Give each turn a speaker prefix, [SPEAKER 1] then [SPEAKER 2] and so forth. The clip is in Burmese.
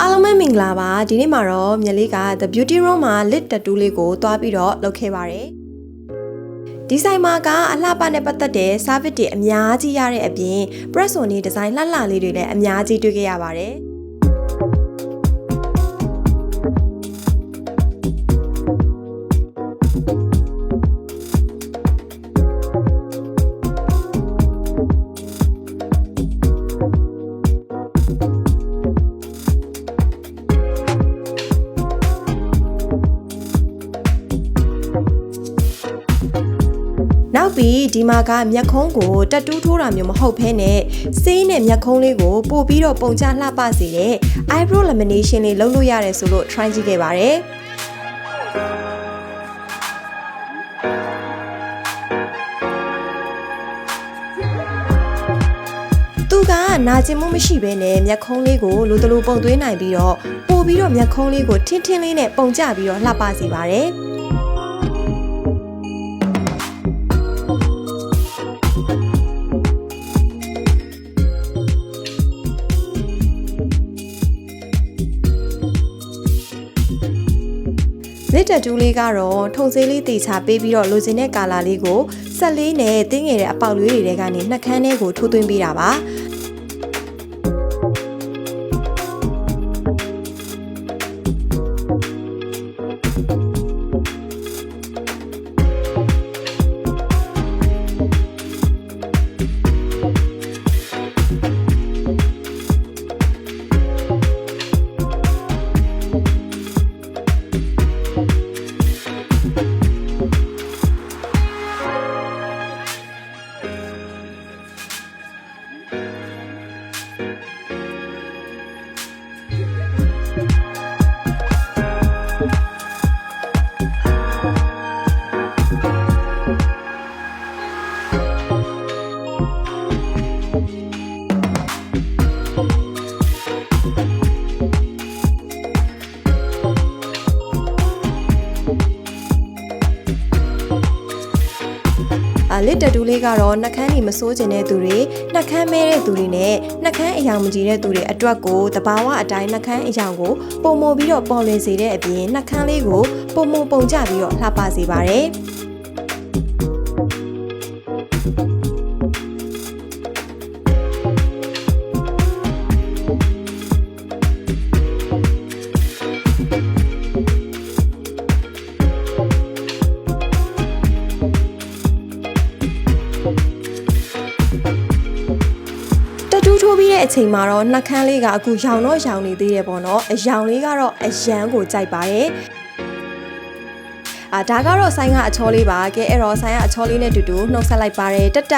[SPEAKER 1] အားလုံးပဲမင်္ဂလာပါဒီနေ့မှာတော့မြက်လေးက The Beauty Room မှာ lip tattoo လေးကိုတွားပြီးတော့လုပ်ခဲ့ပါတယ်ဒီဆိုင်မှာကအလှပနဲ့ပတ်သက်တဲ့ service တွေအများကြီးရတဲ့အပြင် press on ဒီဇိုင်းလှလှလေးတွေလည်းအများကြီးတွေ့ခဲ့ရပါတယ် နောက်ပြီးဒီမှာကမျက်ခုံးကိုတက်တူးထိုးတာမျိုးမဟုတ်ဘဲနဲ့ဆေးနဲ့မျက်ခုံးလေးကိုပို့ပြီးတော့ပုံချလှပစေတဲ့ eyebrow lamination လေးလုပ်လို့ရတယ်ဆိုလို့ try ကြည့်ခဲ့ပါတယ်သူကနာကျင်မှုမရှိဘဲနဲ့မျက်ခုံးလေးကိုလိုတလိုပုံသွင်းနိုင်ပြီးတော့ပို့ပြီးတော့မျက်ခုံးလေးကိုထင်းထင်းလေးနဲ့ပုံချပြီးတော့လှပစေပါတယ် လက်တက်တူးလေးကတော့ထုံစေးလေးတေချာပေးပြီးတော့လိုချင်တဲ့ကာလာလေးကိုဆက်လေးနဲ့တင်းငယ်တဲ့အပေါက်လေးတွေထဲကနေနှက်ခမ်းထဲကိုထိုးသွင်းပေးတာပါ Thank you. လက်တက်တူးလေးကတော့နှက်ခမ်းကြီးမစိုးကျင်တဲ့သူတွေနှက်ခမ်းမဲတဲ့သူတွေနဲ့နှက်ခမ်းအယောင်မကြီးတဲ့သူတွေအတွက်ကိုတဘာဝအတိုင်းနှက်ခမ်းအယောင်ကိုပုံမပြီးတော့ပေါ်လင်စေတဲ့အပြင်နှက်ခမ်းလေးကိုပုံမပုံကြပြီးတော့လှပစေပါတယ် တူးထိုးပြီးတဲ့အချိန်မှာတော့နှက်ခမ်းလေးကအခုရောင်တော့ရောင်နေသေးတယ်ပေါ့နော်အရောင်လေးကတော့အရန်ကိုကြိုက်ပါတယ်အာဒါကတော့ဆိုင်ကအချောလေးပါကဲအဲ့တော့ဆိုင်ကအချောလေးနဲ့တူတူနှုတ်ဆက်လိုက်ပါတယ်တတ